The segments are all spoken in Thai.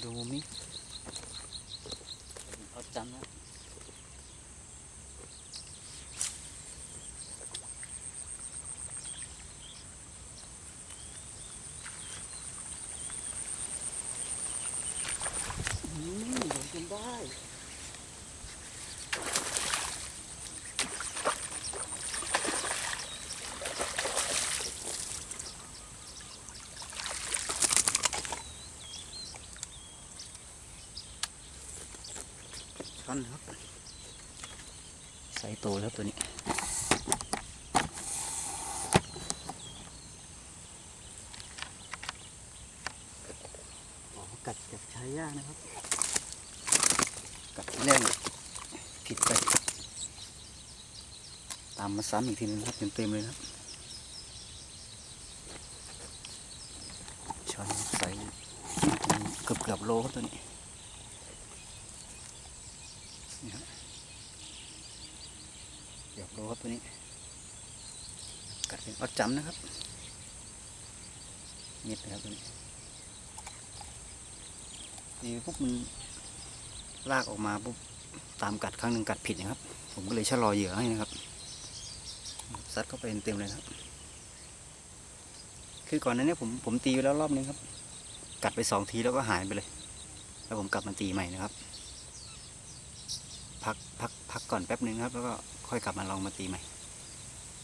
ดูมุมนี้เขาจำนะอืมโดนจนได้ ช้อนครับใส่โตแล้วตัวนี้อ๋อกัดกัดใช้ยากนะครับ กัดแรงผิดไป ตามมาซ้ำอีกทีนึงครับเต็มๆเลยนะครับช้อนใส่เกือบเกือบๆโลครับตัวนี้ เดี๋ยวดูครับตัวนี้ กัดเป็นออดจำนะครับนิดนะครับตัวนี้ดีปุ๊บมันลากออกมาปุ๊บตามกัดครั้งหนึ่งกัดผิดนะครับ ผมก็เลยชะลอเหยื่อให้นะครับซัดเข้าไปเต็มเลยครับ คือก่อนนั้นเนี่ยผมผมตีไปแล้วรอบนึงครับ กัดไปสองทีแล้วก็หายไปเลย แล้วผมกลับมาตีใหม่นะครับ พักพักพักก่อนแป๊บนึงครับ แล้วก็ค่อยกลับมาลองมาตีใหม่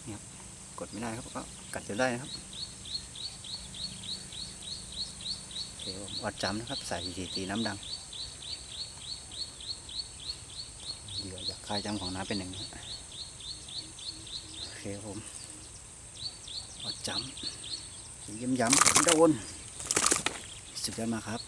นี่ครับกดไม่ได้ครับก็กัดจนได้นะครับโอเคผมวัดจำนะครับใส่สีตีน้ำดังเหยื่อจากคายจำของน้าเป็นหนึ่งโอเคผมวัดจำย้ำย้ำโดนสุดยอดมากครับ